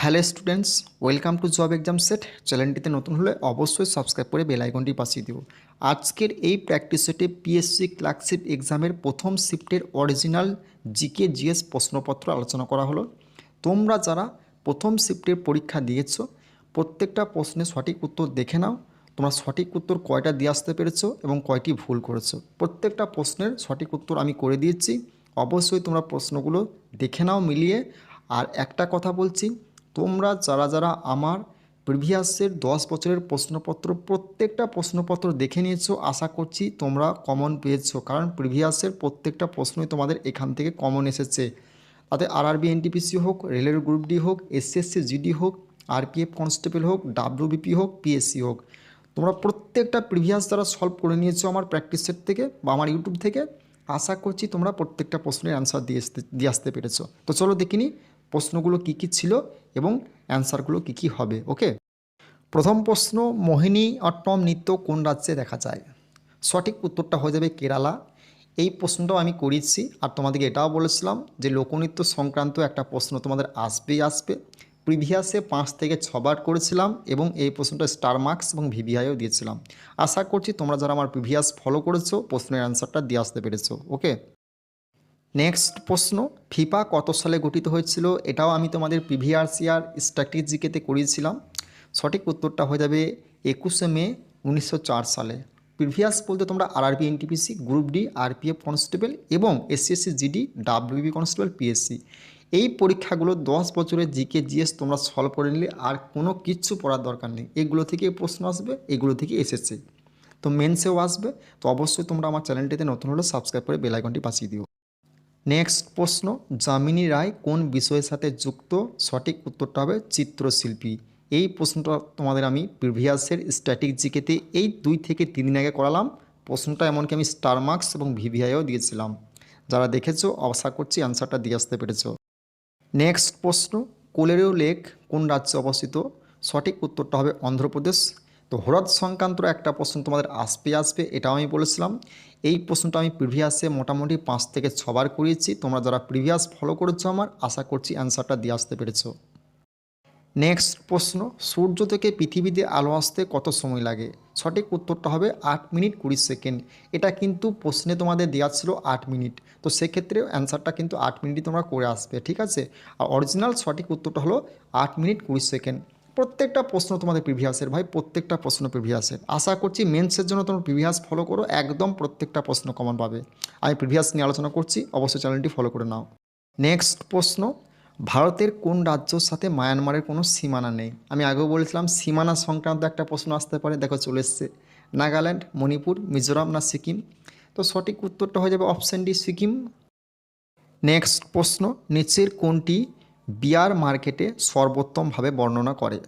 Hello students, welcome to job exam set. চ্যানেলটিতে নতুন হলে অবশ্যই সাবস্ক্রাইব করে বেল আইকনটি পাঠিয়ে আজকের এই প্র্যাকটিস সেটে পিএসসি ক্লার্কশিপ এক্সামের প্রথম শিফটের অরিজিনাল জিকে জিএস প্রশ্নপত্র আলোচনা করা হলো। তোমরা যারা প্রথম শিফটের পরীক্ষা দিয়েছ, প্রত্যেকটা প্রশ্নের সঠিক উত্তর দেখে নাও। তোমরা সঠিক উত্তর কয়টা দিয়ে আসতে পেরেছ এবং কয়টি ভুল করেছ। প্রত্যেকটা প্রশ্নের সঠিক উত্তর আমি করে দিয়েছি। অবশ্যই তোমরা প্রশ্নগুলো দেখে নাও মিলিয়ে। আর একটা কথা বলছি তোমরা যারা যারা আমার প্রিভিয়াসের দশ বছরের প্রশ্নপত্র, প্রত্যেকটা প্রশ্নপত্র দেখে নিয়েছো, আশা করছি তোমরা কমন পেয়েছ। কারণ প্রিভিয়াসের প্রত্যেকটা প্রশ্নই তোমাদের এখান থেকে কমন এসেছে। তাতে আরআরবি এনটিপিসি হোক, রেলের গ্রুপ ডি হোক এসএসসি জিডি হোক আরপিএফ কনস্টেবল হোক ডাব্লিউবিপি হোক পিএসসি হোক। তোমরা প্রত্যেকটা প্রিভিয়াস দ্বারা সলভ করে নিয়েছো আমার প্র্যাকটিস সেট থেকে বা আমার ইউটিউব থেকে, আশা করছি তোমরা প্রত্যেকটা প্রশ্নের অ্যান্সার দিয়ে আসতে দিয়ে আসতে পেরেছ। তো চলো দেখিনি প্রশ্নগুলো কী কী ছিল এবং অ্যান্সারগুলো কী কী হবে, ওকে? প্রথম প্রশ্ন, মোহিনী অট্টম নৃত্য কোন রাজ্যে দেখা যায়? সঠিক উত্তরটা হয়ে যাবে কেরালা। এই প্রশ্নটাও আমি করিয়েছি আর তোমাদেরকে এটাও বলেছিলাম যে লোকনৃত্য সংক্রান্ত একটা প্রশ্ন তোমাদের আসবেই আসবে। প্রিভিয়াসে পাঁচ থেকে ছবার করেছিলাম এবং এই প্রশ্নটা স্টার মার্কস এবং ভিভিআইও দিয়েছিলাম। আশা করছি তোমরা যারা আমার প্রিভিয়াস ফলো করেছ, প্রশ্নের অ্যান্সারটা দিয়ে আসতে পেরেছ, ওকে? নেক্সট প্রশ্ন, ফিফা কত সালে গঠিত হয়েছিল? এটাও আমি তোমাদের ইয়ার স্ট্র্যাটেজিকেতে করিয়েছিলাম। সঠিক উত্তরটা হয়ে যাবে একুশে মে উনিশশো চার সালে। প্রিভিয়াস বলতে তোমরা RRB NTPC group D RPF constable এবং SSC GD WB constable PSC এই পরীক্ষাগুলো দশ বছরের জিকে জিএস তোমরা সলভ করে নিলে আর কোনো কিচ্ছু পড়ার দরকার নেই। এগুলো থেকে প্রশ্ন আসবে, এগুলো থেকে এসেছে তো মেন্সেও আসবে, তো অবশ্যই তোমরা আমার চ্যানেলটিতে নতুন হলে সাবস্ক্রাইব করে বেল আইকনটি বাঁচিয়ে দিও। নেক্সট প্রশ্ন, যামিনী রায় কোন বিষয়ের সাথে যুক্ত? সঠিক উত্তরটা হবে চিত্রশিল্পী। এই প্রশ্নটা তোমাদের আমি প্রিভিয়াসের স্ট্যাটিক জিকেতে এই দুই থেকে তিন দিন আগে করালাম। প্রশ্নটা এমনকি আমি স্টার মার্কস এবং ভিভিআইও দিয়েছিলাম। যারা দেখেছ, আশা করছি অ্যান্সারটা দিয়ে আসতে পেরেছ। নেক্সট প্রশ্ন কোলেরিও লেক কোন রাজ্যে অবস্থিত? সঠিক উত্তরটা হবে অন্ধ্রপ্রদেশ। তো হ্রদ সংক্রান্ত একটা প্রশ্ন তোমাদের আসবে আসবে, এটাও আমি বলেছিলাম। এই প্রশ্নটা আমি প্রিভিয়াসে মোটামুটি পাঁচ থেকে ছবার করিয়েছি। তোমরা যারা প্রিভিয়াস ফলো করেছ আমার, আশা করছি অ্যান্সারটা দিয়ে আসতে পেরেছ। নেক্সট প্রশ্ন, সূর্য থেকে পৃথিবীতে আলো আসতে কত সময় লাগে? সঠিক উত্তরটা হবে আট মিনিট কুড়ি সেকেন্ড। এটা কিন্তু প্রশ্নে তোমাদের দেওয়া ছিল আট মিনিট। তো সেক্ষেত্রে অ্যান্সারটা কিন্তু আট মিনিটই তোমরা করে আসবে, ঠিক আছে? আর অরিজিনাল সঠিক উত্তরটা হলো আট মিনিট কুড়ি সেকেন্ড। প্রত্যেকটা প্রশ্ন তোমাদের প্রিভিয়াসের ভাই, প্রত্যেকটা প্রশ্ন প্রিভিয়াসের আশা করছি মেন্সের জন্য তোমরা প্রিভিয়াস ফলো করো, একদম প্রত্যেকটা প্রশ্ন কমন পাবে। আমি প্রিভিয়াস নিয়ে আলোচনা করছি, অবশ্যই চ্যানেলটি ফলো করে নাও। নেক্সট প্রশ্ন, ভারতের কোন রাজ্যর সাথে মায়ানমারের কোনো সীমানা নেই? আমি আগেও বলেছিলাম, সীমানা সংক্রান্ত একটা প্রশ্ন আসতে পারে, দেখো চলে এসছে। নাগাল্যান্ড, মণিপুর, মিজোরাম না সিকিম? তো সঠিক উত্তরটা হয়ে যাবে অপশান ডি সিকিম। নেক্সট প্রশ্ন, নিচের কোনটি বিয়ার মার্কেটে সর্বোত্তমভাবে বর্ণনা করে।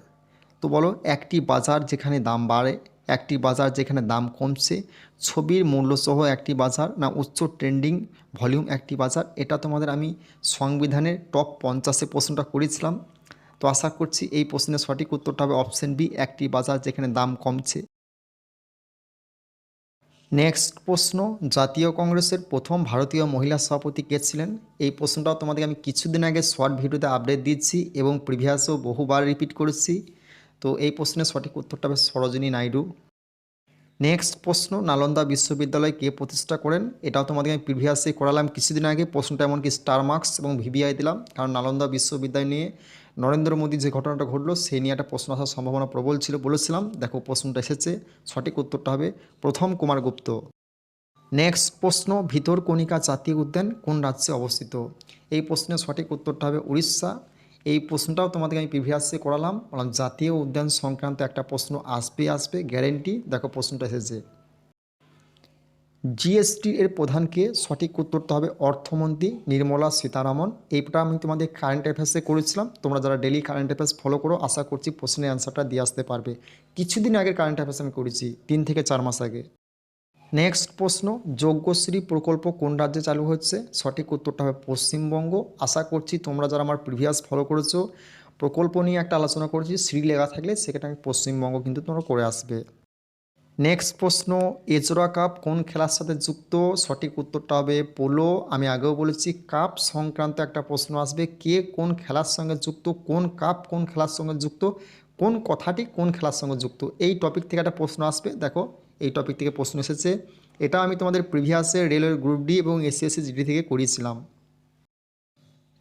তো বলো, একটি বাজার যেখানে দাম বাড়ে, একটি বাজার যেখানে দাম কমছে, ছবির মূল্যসহ একটি বাজার না উচ্চ ট্রেন্ডিং ভলিউম একটি বাজার, এটা তোমাদের আমি সংবিধানের টপ পঞ্চাশে প্রশ্নটা করেছিলাম। তো আশা করছি এই প্রশ্নের সঠিক উত্তরটা হবে অপশন বি, একটি বাজার যেখানে দাম কমছে। নেক্সট প্রশ্ন, জাতীয় কংগ্রেসের প্রথম ভারতীয় মহিলা সভাপতি কে ছিলেন? এই প্রশ্নটাও তোমাদেরকে আমি কিছুদিন আগে শর্ট ভিডিওতে আপডেট দিচ্ছি এবং প্রিভিয়াসও বহুবার রিপিট করেছি। তো এই প্রশ্নের সঠিক উত্তরটা হবে সরোজিনী নাইডু। নেক্সট প্রশ্ন, নালন্দা বিশ্ববিদ্যালয় কে প্রতিষ্ঠা করেন? এটাও তোমাদের আমি প্রিভিয়াসে করালাম, কিছুদিন আগে প্রশ্নটা এমনকি স্টার মার্কস এবং ভিভিআই দিলাম, কারণ নালন্দা বিশ্ববিদ্যালয় নিয়ে নরেন্দ্র মোদী যে ঘটনাটা ঘটলো, সেই নিয়ে একটা প্রশ্ন আসার সম্ভাবনা প্রবল ছিল বলেছিলাম। দেখো প্রশ্নটা এসেছে, সঠিক উত্তরটা হবে প্রথম কুমার গুপ্ত। নেক্সট প্রশ্ন ভিতরকণিকা জাতীয় উদ্যান কোন রাজ্যে অবস্থিত? এই প্রশ্নের সঠিক উত্তরটা হবে উড়িষ্যা। এই প্রশ্নটাও তোমাদেরকে আমি প্রিভিয়াসে করালাম। বললাম, জাতীয় উদ্যান সংক্রান্ত একটা প্রশ্ন আসবে আসবে গ্যারেন্টি দেখো প্রশ্নটা এসেছে। জিএসটি এর প্রধানকে সঠিক উত্তরটা হবে অর্থমন্ত্রী নির্মলা সীতারামন। এইটা আমি তোমাদের কারেন্ট অ্যাফেয়ার্সে করেছিলাম। তোমরা যারা ডেলি কারেন্ট অ্যাফেয়ার্স ফলো করো, আশা করছি প্রশ্নের অ্যান্সারটা দিয়ে আসতে পারবে। কিছুদিন আগে কারেন্ট অ্যাফেয়ার্স আমি করেছি, তিন থেকে চার মাস আগে। নেক্সট প্রশ্ন, যজ্ঞশ্রী প্রকল্প কোন রাজ্যে চালু হচ্ছে? সঠিক উত্তরটা হবে পশ্চিমবঙ্গ। আশা করছি তোমরা যারা আমার প্রিভিয়াস ফলো করেছ, প্রকল্প নিয়ে একটা আলোচনা করেছি শ্রী লেখা থাকলে সেখানে পশ্চিমবঙ্গ কিন্তু তোমরা করে আসবে। নেক্সট প্রশ্ন এজরা কাপ কোন খেলার সাথে যুক্ত? সঠিক উত্তরটা হবে পোলো। আমি আগেও বলেছি, কাপ সংক্রান্ত একটা প্রশ্ন আসবে, কে কোন খেলার সঙ্গে যুক্ত? কোন কাপ কোন খেলার সঙ্গে যুক্ত? কোন কথাটি কোন খেলার সঙ্গে যুক্ত? এই টপিক থেকে একটা প্রশ্ন আসবে, দেখো। এই টপিক থেকে প্রশ্ন এসেছে। এটা আমি তোমাদের প্রিভিয়াসে রেলওয়ে গ্রুপ ডি এবং এসসিএসসি জিডি থেকে করিয়েছিলাম।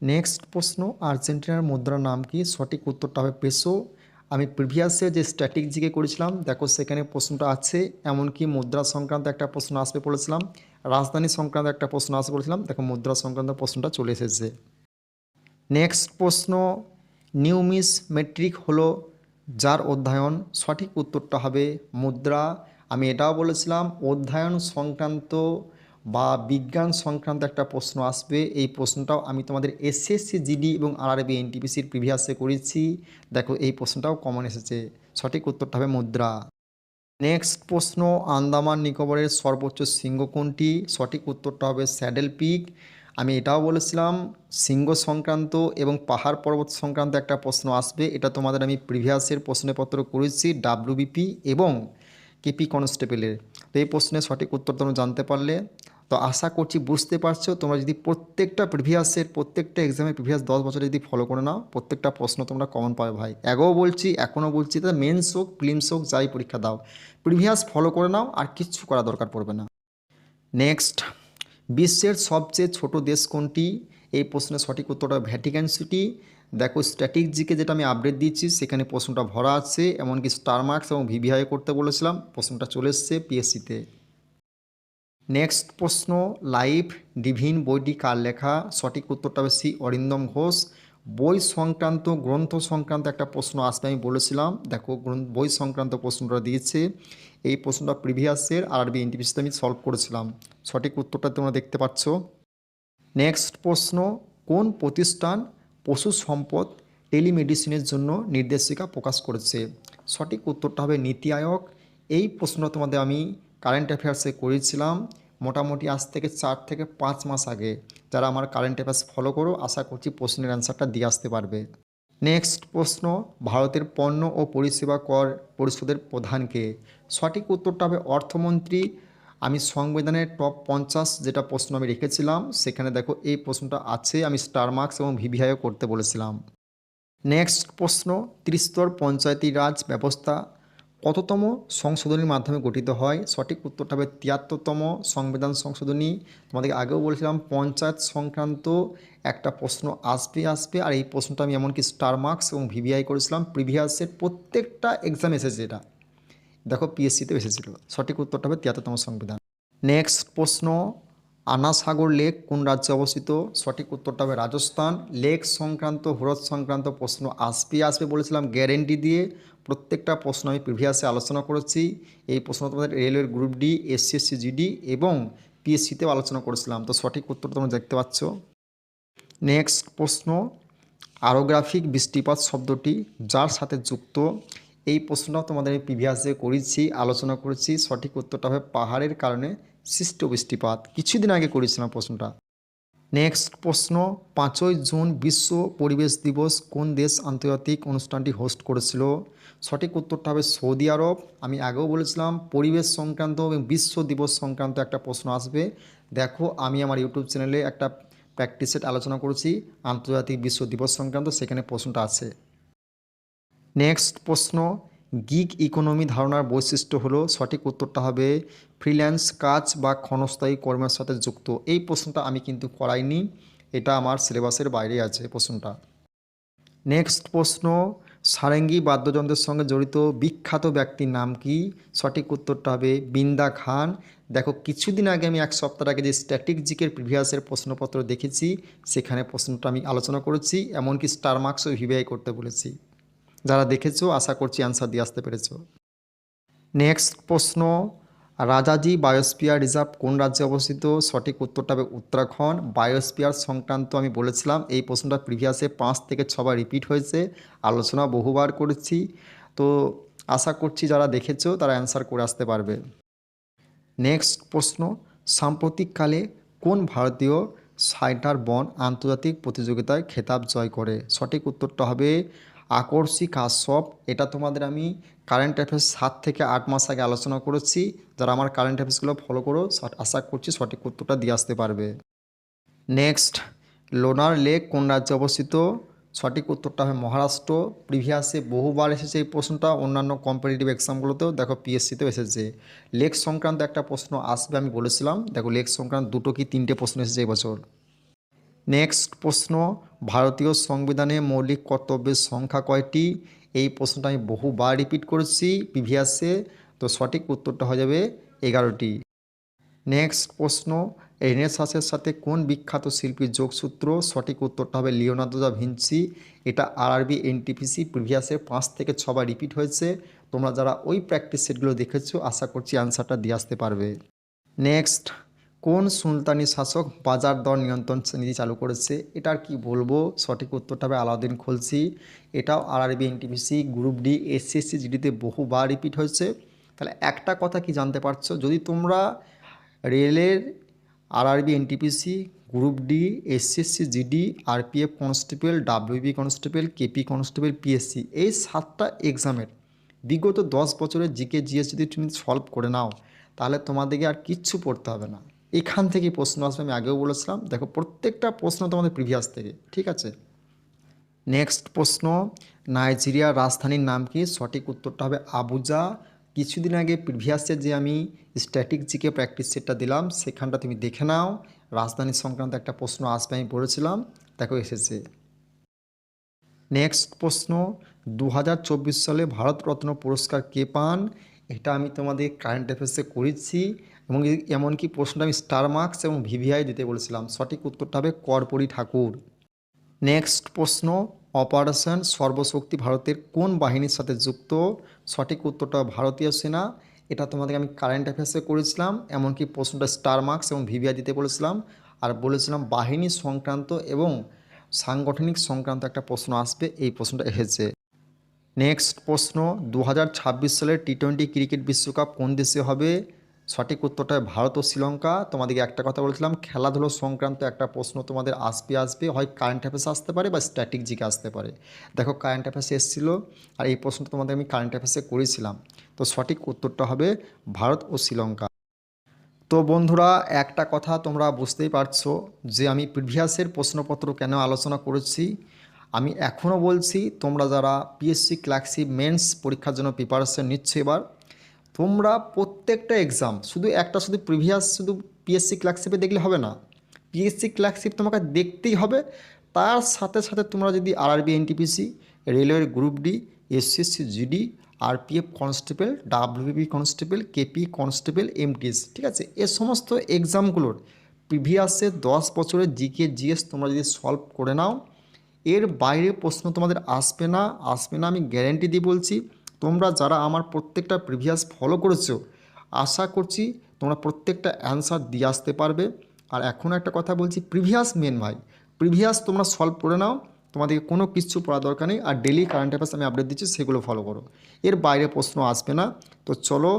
নেক্সট প্রশ্ন, আর্জেন্টিনার মুদ্রার নাম কি? সঠিক উত্তরটা হবে পেসো। আমি প্রিভিয়াসে যে স্ট্যাটিক জিকে করেছিলাম, দেখো সেখানে প্রশ্নটা আছে, এমনকি মুদ্রা সংক্রান্ত একটা প্রশ্ন আসবে বলেছিলাম, রাজধানী সংক্রান্ত একটা প্রশ্ন আসবে বলেছিলাম, দেখো মুদ্রা সংক্রান্ত প্রশ্নটা চলে এসেছে। নেক্সট প্রশ্ন, নিউমিস মেট্রিক হলো যার অধ্যয়ন? সঠিক উত্তরটা হবে মুদ্রা। আমি এটাও বলেছিলাম, অধ্যয়ন সংক্রান্ত বা বিজ্ঞান সংক্রান্ত একটা প্রশ্ন আসবে। এই প্রশ্নটাও আমি তোমাদের এসএসসি জিডি এবং আরআরবি এনটিপিসির প্রিভিয়াসে করেছি। দেখো, এই প্রশ্নটাও কমন এসেছে। সঠিক উত্তরটা হবে মুদ্রা। নেক্সট প্রশ্ন, আন্দামান নিকোবরের সর্বোচ্চ শৃঙ্গ কোনটি? সঠিক উত্তরটা হবে স্যাডেল পিক। আমি এটাও বলেছিলাম, শৃঙ্গ সংক্রান্ত এবং পাহাড় পর্বত সংক্রান্ত একটা প্রশ্ন আসবে। এটা তোমাদের আমি প্রিভিয়াসের প্রশ্নপত্র করেছি ডাব্লিউবিপি এবং কেপি কনস্টেবলের। তো এই প্রশ্নের সঠিক উত্তর তোমরা জানতে পারলে। তো আশা করছি বুঝতে পারছ। তোমরা যদি প্রত্যেকটা প্রিভিয়াসের প্রত্যেকটা এক্সামে প্রিভিয়াস দশ বছরে যদি ফলো করে নাও, প্রত্যেকটা প্রশ্ন তোমরা কমন পাবে ভাই। আগেও বলছি, এখনও বলছি তা মেন্স হোক ফিল্মস হোক, যাই পরীক্ষা দাও। প্রিভিয়াস ফলো করে নাও, আর কিচ্ছু করা দরকার পড়বে না। নেক্সট বিশ্বের সবচেয়ে ছোট দেশ কোনটি? এই প্রশ্নের সঠিক উত্তরটা ভ্যাটিকান সিটি দেখো স্ট্যাটিক জিকে যেটা আমি আপডেট দিচ্ছি, সেখানে প্রশ্নটা ভরা আছে, এমনকি স্টার মার্কস এবং ভিভিআই করতে বলেছিলাম, প্রশ্নটা চলে এসছে পিএসসিতে নেক্সট প্রশ্ন লাইভ ডিভিন বইটি কার লেখা? সঠিক উত্তরটা হবে অরিন্দম ঘোষ। বই সংক্রান্ত, গ্রন্থ সংক্রান্ত একটা প্রশ্ন আসবে আমি বলেছিলাম। দেখো বই সংক্রান্ত প্রশ্নটা দিয়েছে। এই প্রশ্নটা প্রিভিয়াসের আরবি এনটিপিসিতে আমি সলভ করেছিলাম। সঠিক উত্তরটা তোমরা দেখতে পাচ্ছ। নেক্সট প্রশ্ন, কোন প্রতিষ্ঠান পশু সম্পদ টেলিমেডিসিনের জন্য নির্দেশিকা প্রকাশ করেছে। সঠিক উত্তরটা হবে নীতি আয়োগ। এই প্রশ্ন তোমাদের আমি কারেন্ট অ্যাফেয়ার্সে করেছিলাম মোটামুটি আজ থেকে চার থেকে পাঁচ মাস আগে। যারা আমার কারেন্ট অ্যাফেয়ার্স ফলো করো, আশা করছি প্রশ্নের অ্যান্সারটা দিয়ে আসতে পারবে। নেক্সট প্রশ্ন, ভারতের পণ্য ও পরিষেবা কর পরিষদের প্রধানকে। সঠিক উত্তরটা হবে অর্থমন্ত্রী আমি সংবিধানের টপ পঞ্চাশ যেটা প্রশ্ন আমি রেখেছিলাম, সেখানে দেখো এই প্রশ্নটা আছে, আমি স্টার মার্কস এবং ভিভিআইও করতে বলেছিলাম। নেক্সট প্রশ্ন, ত্রিস্তর পঞ্চায়েতি রাজ ব্যবস্থা কততম সংশোধনীর মাধ্যমে গঠিত হয়? সঠিক উত্তরটা হবে তিয়াত্তরতম সংবিধান সংশোধনী। তোমাদেরকে আগেও বলেছিলাম, পঞ্চায়েত সংক্রান্ত একটা প্রশ্ন আসবে আসবে, আর এই প্রশ্নটা আমি এমনকি স্টার মার্কস এবং ভিভিআই করেছিলাম প্রিভিয়াসের প্রত্যেকটা এক্সাম এসেছে এটা। দেখো পিএসসিতেও এসেছিল। সঠিক উত্তরটা হবে তিয়াত্তরতম সংবিধান। নেক্সট প্রশ্ন, আনাসাগর লেক কোন রাজ্যে অবস্থিত? সঠিক উত্তরটা হবে রাজস্থান। লেক সংক্রান্ত, হ্রদ সংক্রান্ত প্রশ্ন আসবে আসবে বলেছিলাম গ্যারেন্টি দিয়ে। প্রত্যেকটা প্রশ্ন আমি প্রিভিয়াসে আলোচনা করেছি। এই প্রশ্ন তোমাদের রেলওয়ের গ্রুপ ডি এসসিএসসি জিডি এবং পিএসসিতেও আলোচনা করেছিলাম। তো সঠিক উত্তর তোমরা দেখতে পাচ্ছ। নেক্সট প্রশ্ন, আরোগ্রাফিক বৃষ্টিপাত শব্দটি যার সাথে যুক্ত? এই প্রশ্নটাও তোমাদের আমি প্রিভিয়াসে করেছি, আলোচনা করেছি, সঠিক উত্তরটা হবে পাহাড়ের কারণে সৃষ্ট বৃষ্টিপাত কিছুদিন আগে করেছিলাম প্রশ্নটা। নেক্সট প্রশ্ন, পাঁচই জুন বিশ্ব পরিবেশ দিবস কোন দেশ আন্তর্জাতিক অনুষ্ঠানটি হোস্ট করেছিল? সঠিক উত্তরটা হবে সৌদি আরব। আমি আগেও বলেছিলাম, পরিবেশ সংক্রান্ত এবং বিশ্ব দিবস সংক্রান্ত একটা প্রশ্ন আসবে। দেখো, আমি আমার ইউটিউব চ্যানেলে একটা প্র্যাকটিসের আলোচনা করেছি, আন্তর্জাতিক বিশ্ব দিবস সংক্রান্ত, সেখানে প্রশ্নটা আছে। নেক্সট প্রশ্ন, গিগ ইকোনমি ধারণার বৈশিষ্ট্য হলো সঠিক উত্তরটা হবে ফ্রিল্যান্স কাজ বা ক্ষণস্থায়ী কর্মের সাথে যুক্ত। এই প্রশ্নটা আমি কিন্তু করাইনি, এটা আমার সিলেবাসের বাইরে আছে প্রশ্নটা। নেক্সট প্রশ্ন, সারেঙ্গি বাদ্যযন্ত্রের সঙ্গে জড়িত বিখ্যাত ব্যক্তির নাম কি? সঠিক উত্তরটা হবে বিন্দা খান। দেখো, কিছুদিন আগে আমি এক সপ্তাহ আগে যে স্ট্যাটিক জিকের প্রিভিয়াসের প্রশ্নপত্র দেখেছি, সেখানে প্রশ্নটা আমি আলোচনা করেছি, এমনকি স্টার মার্কসও ভিভিআই করতে বলেছি। যারা দেখেছ, আশা করছি অ্যান্সার দিয়ে আসতে পেরেছ। নেক্সট প্রশ্ন, রাজাজি বায়োস্পিয়ার রিজার্ভ কোন রাজ্যে অবস্থিত? সঠিক উত্তরটা হবে উত্তরাখণ্ড। বায়োস্পিয়ার সংক্রান্ত আমি বলেছিলাম, এই প্রশ্নটা প্রিভিয়াসে পাঁচ থেকে ছবার রিপিট হয়েছে, আলোচনা বহুবার করেছি। তো আশা করছি যারা দেখেছ, তারা অ্যান্সার করে আসতে পারবে। নেক্সট প্রশ্ন, সাম্প্রতিককালে কোন ভারতীয় সাইটার বন আন্তর্জাতিক প্রতিযোগিতায় খেতাব জয় করে? সঠিক উত্তরটা হবে আকর্ষী কাশ্যপ এটা তোমাদের আমি কারেন্ট অ্যাফেয়ার্স সাত থেকে আট মাস আগে আলোচনা করেছি। যারা আমার কারেন্ট অ্যাফেয়ার্সগুলো ফলো করো আশা করছি সঠিক উত্তরটা দিয়ে আসতে পারবে। নেক্সট লোনার লেক কোন রাজ্যে অবস্থিত? সঠিক উত্তরটা হবে মহারাষ্ট্র। প্রিভিয়াসে বহুবার এসেছে এই প্রশ্নটা, অন্যান্য কম্পিটিটিভ এক্সামগুলোতেও দেখো পিএসসিতেও এসেছে। লেক সংক্রান্ত একটা প্রশ্ন আসবে, আমি বলেছিলাম। দেখো লেক সংক্রান্ত দুটো কি তিনটে প্রশ্ন এসেছে এবছর নেক্সট প্রশ্ন ভারতীয় সংবিধানে মৌলিক কর্তব্যের সংখ্যা কয়টি? এই প্রশ্নটা আমি বহুবার রিপিট করেছি প্রিভিয়াসে তো সঠিক উত্তরটা হয়ে যাবে এগারোটি। নেক্সট প্রশ্ন রেনেসাসের সাথে কোন বিখ্যাত শিল্পীর যোগসূত্র? সঠিক উত্তরটা হবে লিওনার্দো দা ভিঞ্চি এটা আরআরবি এনটিপিসি প্রিভিয়াসে পাঁচ থেকে ছবার রিপিট হয়েছে। তোমরা যারা ওই প্র্যাকটিস সেটগুলো দেখেছ, আশা করছি অ্যান্সারটা দিয়ে আসতে পারবে। নেক্সট কোন সুলতানি শাসক বাজার দর নিয়ন্ত্রণ নীতি চালু করেছে? এটার কি বলব? সঠিক উত্তরটা হবে আলাউদ্দিন খলসি এটাও RRB NTPC group D SSC জিডিতে বহুবার রিপিট হয়েছে। তাহলে একটা কথা কি জানতে পারছ? যদি তোমরা রেলের RRB NTPC group D SSC GD RPF constable WB constable KP constable PSC এই সাতটা এক্সামের বিগত দশ বছরের জিকে জিএস যদি তুমি সলভ করে নাও। তাহলে তোমাদেরকে আর কিচ্ছু পড়তে হবে না। এখান থেকে প্রশ্ন আসবে, আমি আগেও বলেছিলাম। দেখো, প্রত্যেকটা প্রশ্ন তোমাদের প্রিভিয়াস থেকে, ঠিক আছে? নেক্সট প্রশ্ন নাইজেরিয়ার রাজধানীর নাম কি? সঠিক উত্তরটা হবে আবুজা। কিছুদিন আগে প্রিভিয়াসে যে আমি স্ট্যাটিক জিকে প্র্যাকটিস সেটটা দিলাম, সেখানটা তুমি দেখে নাও। রাজধানী সংক্রান্ত একটা প্রশ্ন আসবে, আমি বলেছিলাম। দেখো, এসেছে। নেক্সট প্রশ্ন দু হাজার চব্বিশ সালে ভারতরত্ন পুরস্কার কে পান? এটা আমি তোমাদের কারেন্ট অ্যাফেয়ার্সে করেছি। এবং এমনকি প্রশ্নটা আমি স্টার মার্কস এবং ভিভিআই দিতে বলেছিলাম। সঠিক উত্তরটা হবে কর্পূরী ঠাকুর। নেক্সট প্রশ্ন অপারেশন সর্বশক্তি ভারতের কোন বাহিনীর সাথে যুক্ত? সঠিক উত্তরটা ভারতীয় সেনা। এটা তোমাদেরকে আমি কারেন্ট অ্যাফেয়ার্সে করেছিলাম, এমনকি প্রশ্নটা স্টার মার্কস এবং ভিভিআই দিতে বলেছিলাম। আর বলেছিলাম বাহিনী সংক্রান্ত এবং সাংগঠনিক সংক্রান্ত একটা প্রশ্ন আসবে, এই প্রশ্নটা এসেছে। নেক্সট প্রশ্ন দু হাজার ছাব্বিশ সালের টি টোয়েন্টি ক্রিকেট বিশ্বকাপ কোন দেশে হবে? সঠিক উত্তরটা ভারত ও শ্রীলঙ্কা। তোমাদেরকে একটা কথা বলেছিলাম, খেলাধুলো সংক্রান্ত একটা প্রশ্ন তোমাদের আসবে আসবে। হয় কারেন্ট অ্যাফেয়ার্স আসতে পারে বা স্ট্যাটিক জিকে আসতে পারে। দেখো কারেন্ট অ্যাফেয়ার্সে এসেছিল আর এই প্রশ্নটা তোমাদের আমি কারেন্ট অ্যাফেয়ার্সে করেছিলাম। তো সঠিক উত্তরটা হবে ভারত ও শ্রীলঙ্কা। তো বন্ধুরা, একটা কথা তোমরা বুঝতেই পারছ যে আমি প্রিভিয়াসের প্রশ্নপত্র কেন আলোচনা করেছি? আমি এখনও বলছি, তোমরা যারা পিএসসি ক্লার্কশিপ মেন্স পরীক্ষার জন্য প্রিপারেশন নিচ্ছ এবার তোমরা প্রত্যেকটা এক্সাম শুধু একটা, শুধু প্রিভিয়াস শুধু পিএসসি ক্লার্কশিপে দেখলে হবে না। পিএসসি ক্লার্কশিপ তোমাকে দেখতেই হবে। তার সাথে সাথে তোমরা যদি আরআরবি এনটিপিসি রেলওয়ের group D SSC GD RPF constable WB constable KP constable MTS ঠিক আছে? এ সমস্ত এক্সামগুলোর প্রিভিয়াসে দশ বছরের জিকে জিএস তোমরা যদি সলভ করে নাও, এর বাইরে প্রশ্ন তোমাদের আসবে না। আসবে না আমি গ্যারেন্টি দিয়ে বলছি। তোমরা যারা আমার প্রত্যেকটা প্রিভিয়াস ফলো করেছ, আশা করছি তোমরা প্রত্যেকটা অ্যান্সার দিয়ে আসতে পারবে। আর এখন একটা কথা বলছি প্রিভিয়াস মেন ভাই প্রিভিয়াস তোমরা সলভ করে নাও তোমাদেরকে কোনো কিছু পড়া দরকার নেই, আর ডেলি কারেন্ট অ্যাফেয়ার্স আমি আপডেট দিচ্ছি, সেগুলো ফলো করো। এর বাইরে প্রশ্ন আসবে না। তো চলো,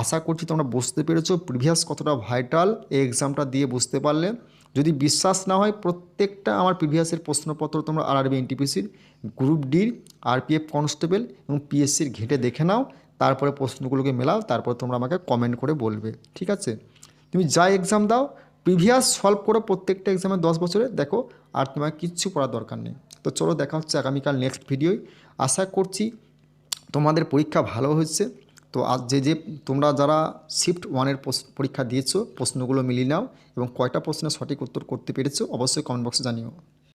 আশা করছি তোমরা বুঝতে পেরেছ প্রিভিয়াস কতটা ভাইটাল এই এক্সামটা দিয়ে বুঝতে পারলে। যদি বিশ্বাস না হয়, প্রত্যেকটা আমার প্রিভিয়াসের প্রশ্নপত্র তোমরা আরআরবি এনটিপিসির গ্রুপ ডির আরপিএফ কনস্টেবল এবং পিএসসির ঘেটে দেখে নাও, তারপরে প্রশ্নগুলোকে মেলাও, তারপর তোমরা আমাকে কমেন্ট করে বলবে। ঠিক আছে? তুমি যা এক্সাম দাও প্রিভিয়াস সলভ করো প্রত্যেকটা এক্সামে দশ বছরে, দেখো, আর তোমার কিচ্ছু করার দরকার নেই। তো চলো দেখা হচ্ছে আগামীকাল নেক্সট ভিডিওয় আশা করছি তোমাদের পরীক্ষা ভালো হয়েছে। তো আজ যে যে তোমরা যারা শিফট ওয়ানের পরীক্ষা দিয়েছ, প্রশ্নগুলো মিলিয়ে নাও এবং কয়টা প্রশ্নের সঠিক উত্তর করতে পেরেছ, অবশ্যই কমেন্ট বক্সে জানিও।